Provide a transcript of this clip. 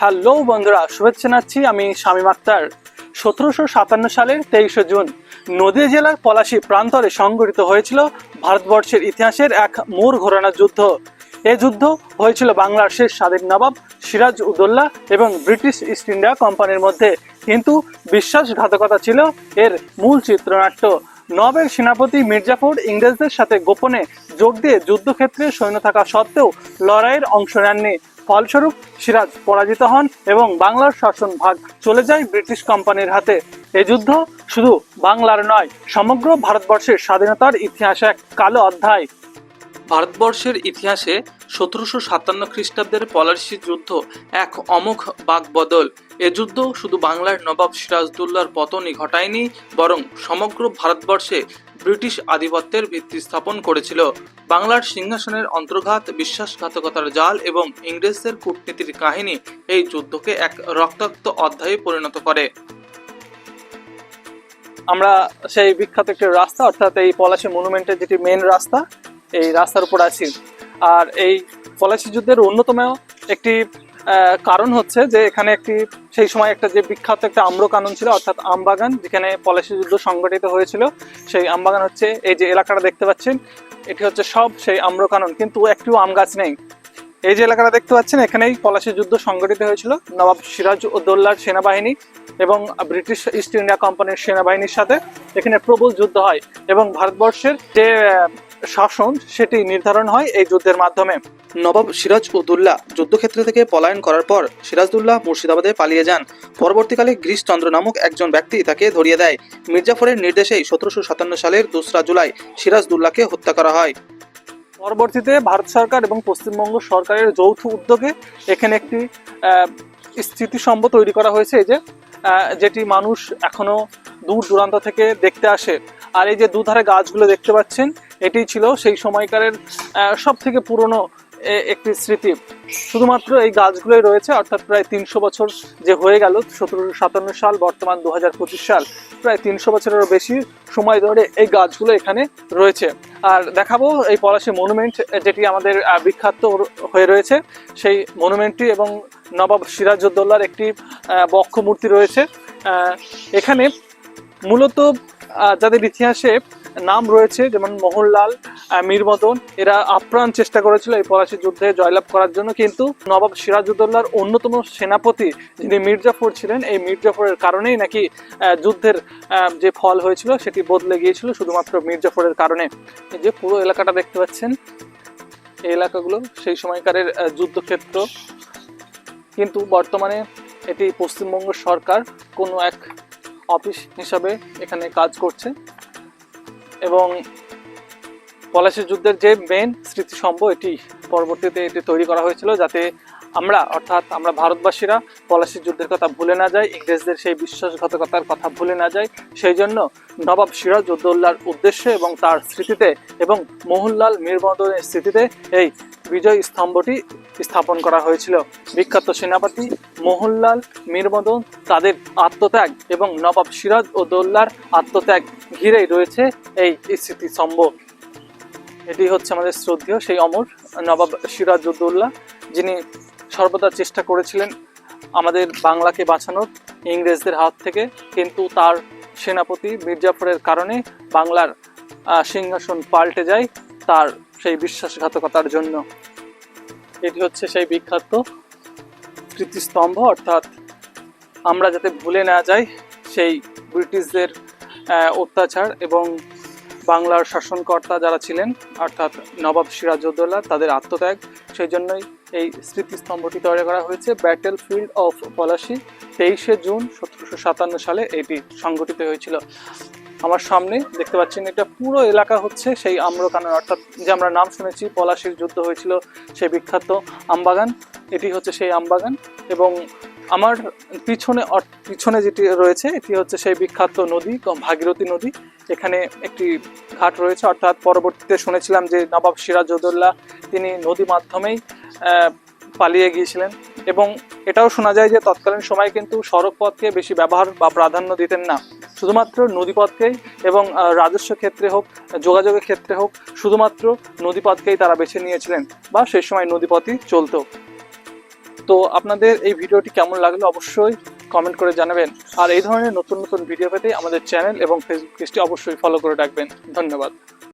Hello বন্ধুরা, শুভেচ্ছা জানাচ্ছি আমি শামীম আক্তার। সতেরোশো সাতান্ন সালের তেইশে জুন নদীয়া জেলার পলাশী প্রান্তরে সংঘটিত হয়েছিল ভারতবর্ষের ইতিহাসের এক মোড় ঘোরানো যুদ্ধ। এ যুদ্ধ হয়েছিল বাংলার শেষ স্বাধীন নবাব সিরাজ উদ্দৌলা এবং ব্রিটিশ ইস্ট ইন্ডিয়া কোম্পানির মধ্যে। কিন্তু বিশ্বাসঘাতকতা ছিল এর মূল চিত্রনাট্য। নবের সেনাপতি মির্জাফর ইংরেজদের সাথে গোপনে যোগ দিয়ে যুদ্ধক্ষেত্রে সৈন্য থাকা সত্ত্বেও লড়াইয়ের অংশ নেননি। ফলস্বরূপ সিরাজ পরাজিত হন এবং বাংলার শাসন ভাগ চলে যায় ব্রিটিশ কোম্পানির হাতে। এ যুদ্ধ শুধু বাংলার নয়, সমগ্র ভারতবর্ষের স্বাধীনতার ইতিহাসে এক কালো অধ্যায়। ভারতবর্ষের ইতিহাসে সতেরোশো সাতান্ন খ্রিস্টাব্দের পলাশি যুদ্ধ এক অমোঘ বাকবদল। এ যুদ্ধ শুধু বাংলার নবাব সিরাজদুল্লার পতনই ঘটায়নি, বরং সমগ্র ভারতবর্ষে ব্রিটিশ আধিপত্যের ভিত্তি স্থাপন করেছিল। বাংলার সিংহাসনের অন্তর্ঘাত, বিশ্বাসঘাতকতার জাল এবং ইংরেজদের কূটনীতির কাহিনী এই যুদ্ধকে এক রক্তাক্ত অধ্যায়ে পরিণত করে। আমরা সেই বিখ্যাত একটি রাস্তা, অর্থাৎ এই পলাশী মনুমেন্টের যেটি মেন রাস্তা, এই রাস্তার উপর আছি। আর এই পলাশী যুদ্ধের অন্যতম একটি কারণ হচ্ছে যে এখানে একটি সেই সময় একটা যে বিখ্যাত একটা আম্র কানন ছিল, অর্থাৎ আমবাগান, যেখানে পলাশি যুদ্ধ সংগঠিত হয়েছিল। সেই আমবাগান হচ্ছে, এই যে এলাকাটা দেখতে পাচ্ছেন, এটি হচ্ছে সব সেই আম্র কানন, কিন্তু একটিও আম গাছ নেই। এই যে এলাকাটা দেখতে পাচ্ছেন, এখানেই পলাশি যুদ্ধ সংগঠিত হয়েছিল। নবাব সিরাজ উদ্দৌলার সেনাবাহিনী এবং ব্রিটিশ ইস্ট ইন্ডিয়া কোম্পানির সেনাবাহিনীর সাথে। এখানে প্রবল যুদ্ধ হয় এবং ভারতবর্ষের যে শাসন সেটি নির্ধারণ হয় এই যুদ্ধের মাধ্যমে। নবাব সিরাজ উদ্দৌল্লা যুদ্ধক্ষেত্র থেকে পলায়ন করার পর সিরাজদুল্লাহ মুর্শিদাবাদে পালিয়ে যান। পরবর্তীকালে গ্রীশচন্দ্র নামক একজন ব্যক্তি তাকে ধরিয়ে দেয়। মির্জাফরের নির্দেশেই সতেরোশো সাতান্ন সালের দোসরা জুলাই সিরাজদুল্লাহকে হত্যা করা হয়। পরবর্তীতে ভারত সরকার এবং পশ্চিমবঙ্গ সরকারের যৌথ উদ্যোগে এখানে একটি আহ, স্মৃতিস্তম্ভ তৈরি করা হয়েছে। যে যেটি মানুষ এখনও দূর দূরান্ত থেকে দেখতে আসে। আর এই যে দুধারে গাছগুলো দেখতে পাচ্ছেন এটি ছিল সেই সময়কারের সব থেকে পুরনো একটি স্মৃতি। শুধুমাত্র এই গাছগুলোই রয়েছে, অর্থাৎ প্রায় তিনশো বছর যে হয়ে গেল, সতেরোশো সাতান্ন সাল, বর্তমান দু হাজার পঁচিশ সাল, প্রায় তিনশো বছরেরও বেশি সময় ধরে এই গাছগুলো এখানে রয়েছে। আর দেখাবো এই পলাশী মনুমেন্ট, যেটি আমাদের বিখ্যাত হয়ে রয়েছে। সেই মনুমেন্টটি এবং নবাব সিরাজউদ্দৌলার একটি বক্ষ মূর্তি রয়েছে। এখানে মূলত যাদের ইতিহাসে নাম রয়েছে যেমন মোহনলাল আহ, মীরমদন এরা আপ্রাণ চেষ্টা করেছিল এই পলাশী যুদ্ধে জয়লাভ করার জন্য কিন্তু নবাব সিরাজউদ্দৌলার অন্যতম সেনাপতি যিনি মির্জাফর ছিলেন এই মির্জাফরের কারণেই নাকি যুদ্ধের যে ফল হয়েছিল সেটি বদলে গিয়েছিল শুধুমাত্র মির্জাফরের কারণে। যে পুরো এলাকাটা দেখতে পাচ্ছেন এই এলাকাগুলো সেই সময়কারের যুদ্ধক্ষেত্র। কিন্তু বর্তমানে এটি পশ্চিমবঙ্গ সরকার কোনো এক অফিস হিসাবে এখানে কাজ করছে। এবং পলাশী যুদ্ধের যে মেন স্মৃতিস্তম্ভ, এটি পরবর্তীতে এটি তৈরি করা হয়েছিল যাতে আমরা, অর্থাৎ আমরা ভারতবাসীরা পলাশী যুদ্ধের কথা ভুলে না যাই, ইংরেজদের সেই বিশ্বাসঘাতকতার কথা ভুলে না যাই। সেই জন্য নবাব সিরাজ উদ্দৌল্লার উদ্দেশ্যে এবং তার স্মৃতিতে এবং মোহনলাল মীরবদনের স্মৃতিতে এই বিজয় স্তম্ভটি স্থাপন করা হয়েছিল। বিখ্যাত সেনাপতি মোহনলাল মীরমদন তাদের আত্মত্যাগ এবং নবাব সিরাজ ও দোল্লার আত্মত্যাগ ঘিরেই রয়েছে এই স্মৃতিস্তম্ভ। এটি হচ্ছে আমাদের শ্রদ্ধেয় সেই অমর নবাব সিরাজ উদ্দৌল্লা যিনি সর্বদা চেষ্টা করেছিলেন আমাদের বাংলাকে বাঁচানোর ইংরেজদের হাত থেকে, কিন্তু তার সেনাপতি মির্জাফরের কারণে বাংলার সিংহাসন পাল্টে যায়, তার সেই বিশ্বাসঘাতকতার জন্য। এটি হচ্ছে সেই বিখ্যাত স্মৃতিস্তম্ভ অর্থাৎ আমরা যাতে ভুলে না যাই সেই ব্রিটিশদের অত্যাচার এবং বাংলার শাসনকর্তা যারা ছিলেন, অর্থাৎ নবাব সিরাজউদ্দৌলা, তাদের আত্মত্যাগ, সেই জন্যই এই স্মৃতিস্তম্ভটি তৈরি করা হয়েছে। ব্যাটেল ফিল্ড অফ পলাশি তেইশে জুন সতেরোশো সাতান্ন সালে এটি সংগঠিত হয়েছিল। আমার সামনে দেখতে পাচ্ছেন এটা পুরো এলাকা হচ্ছে সেই আম্রকানন, অর্থাৎ যে আমরা নাম শুনেছি, পলাশির যুদ্ধ হয়েছিল সেই বিখ্যাত আমবাগান। এটি হচ্ছে সেই আমবাগান এবং আমার পিছনে পিছনে যেটি রয়েছে, এটি হচ্ছে সেই বিখ্যাত নদী ভাগীরথী নদী। এখানে একটি ঘাট রয়েছে, অর্থাৎ পরবর্তীতে শুনেছিলাম যে নবাব সিরাজউদ্দৌলা তিনি নদী মাধ্যমেই পালিয়ে গিয়েছিলেন এবং এটাও শোনা যায় যে তৎকালীন সময় কিন্তু সড়কপথকে বেশি ব্যবহার বা প্রাধান্য দিতেন না। শুধুমাত্র নদীপথকেই এবং রাজস্ব ক্ষেত্রে হোক, যোগাযোগের ক্ষেত্রে হোক, শুধুমাত্র নদীপথকেই তারা বেছে নিয়েছিলেন বা সেই সময় নদীপথই চলতো। তো আপনাদের এই ভিডিওটি কেমন লাগল অবশ্যই কমেন্ট করে জানাবেন। আর এই ধরনের নতুন নতুন ভিডিও পেতে আমাদের চ্যানেল এবং ফেসবুক পেজটি অবশ্যই ফলো করে রাখবেন। ধন্যবাদ।